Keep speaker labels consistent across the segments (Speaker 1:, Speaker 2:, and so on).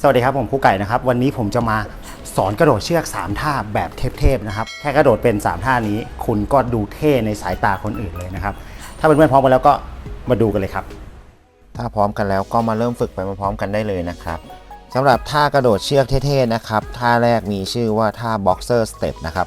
Speaker 1: สวัสดีครับ ผมครูไก่นะครับ วันนี้ผมจะมาสอนกระโดดเชือก 3 ท่าแบบเทพๆนะครับ แค่กระโดดเป็น 3 ท่านี้ คุณก็ดูเท่ในสายตาคนอื่นเลยนะครับ ถ้าเพื่อนๆพร้อมกันแล้วก็มาดูกันเลยครับ
Speaker 2: ถ้าพร้อมกันแล้วก็มาเริ่มฝึกไปพร้อมๆกันได้เลยนะครับสำหรับท่ากระโดดเชือกเท่ๆนะครับท่าแรกมีชื่อว่าท่า boxer step นะครับ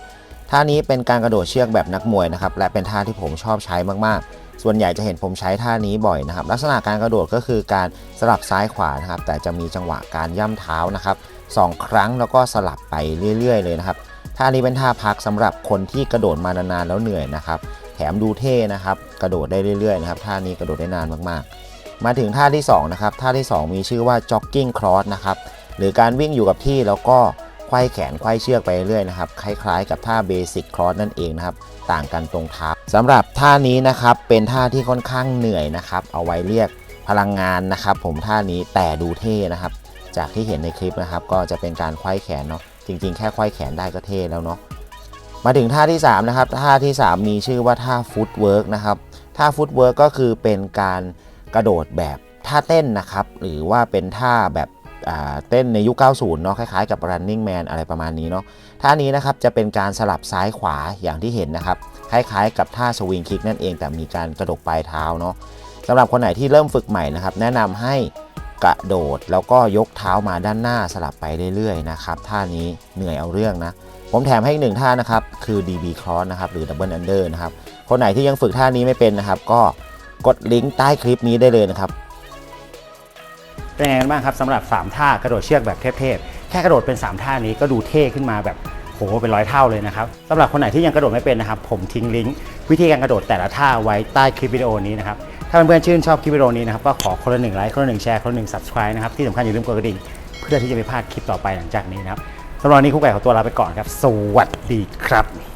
Speaker 2: ท่านี้เป็นการกระโดดเชือกแบบนักมวยนะครับและเป็นท่าที่ผมชอบใช้มากๆ ส่วนใหญ่จะเห็นผมใช้ท่านี้บ่อยนะครับ ลักษณะการกระโดดก็คือการสลับซ้ายขวานะครับ แต่จะมีจังหวะการย่ำเท้านะครับสองครั้งแล้วก็สลับไปเรื่อย ๆ เลยนะครับท่านี้เป็นท่าพักสำหรับคนที่กระโดดมานานๆแล้วเหนื่อยนะครับ แถมดูเท่นะครับ กระโดดได้เรื่อยๆนะครับท่านี้กระโดดได้นานมากๆ มาถึงท่าที่2นะครับท่าที่ 2 มีชื่อว่า jogging cross นะครับหรือการวิ่งอยู่กับที่แล้วก็ ไขว้แขนไขว้เชือกไปเรื่อยนะครับ คล้ายๆ กับท่า basic cross นั่นเองนะครับ ต่างกันตรงเท้าสำหรับท่านี้นะครับ เป็นท่าที่ค่อนข้างเหนื่อยนะครับ เอาไว้เรียกพลังงานนะครับ ผมท่านี้แต่ดูเท่นะครับ จากที่เห็นในคลิปนะครับ ก็จะเป็นการไขว้แขนเนาะ จริง ๆ แค่ไขว้แขนได้ก็เท่แล้วเนาะ มาถึงท่าที่3นะครับ ท่าที่ 3 มีชื่อว่าท่าฟุตเวิร์กนะครับ ท่าฟุตเวิร์กก็คือเป็นการกระโดดแบบท่าเต้นนะครับ หรือว่าเป็นท่าแบบ เต้นในยุค 90 เนาะคล้ายๆกับ running man อะไรประมาณนี้เนาะท่านี้นะครับจะเป็นการสลับซ้ายขวาอย่างที่เห็นนะครับ คล้ายๆ กับท่าสวิงคิกนั่นเองแต่มีการกระดกปลายเท้าเนาะสำหรับคนไหนที่เริ่มฝึกใหม่นะครับ แนะนำให้กระโดดแล้วก็ยกเท้ามาด้านหน้าสลับไปเรื่อยๆนะครับท่านี้เหนื่อยเอาเรื่องนะผมแถมให้อีกหนึ่งท่านะครับคือ DB cross นะครับหรือ double under นะครับคนไหนที่ยังฝึกท่านี้ไม่เป็นนะครับ ก็กดลิงก์ใต้คลิปนี้ได้เลยนะครับ
Speaker 1: เป็นยังไงกันบ้างครับสำหรับ 3 ท่ากระโดดเชือกแบบเทพๆแค่กระโดดเป็น 3 ท่านี้ก็ดูเท่ขึ้นมาแบบโหเป็นร้อยเท่าเลยนะครับสำหรับคนไหนที่ยังกระโดดไม่เป็นนะครับ ผมทิ้งลิงก์วิธีการกระโดดแต่ละท่าไว้ใต้คลิปวิดีโอนี้นะครับถ้าเพื่อนๆชื่นชอบคลิปวิดีโอนี้นะครับก็ขอคนละหนึ่งไลค์คนละหนึ่งแชร์คนละหนึ่ง subscribe นะครับที่สำคัญอย่าลืมกดกระดิ่งเพื่อที่จะไม่พลาดคลิปต่อไปหลังจากนี้นะครับสำหรับวันนี้ครูไก่ขอตัวลาไปก่อนครับ สวัสดีครับ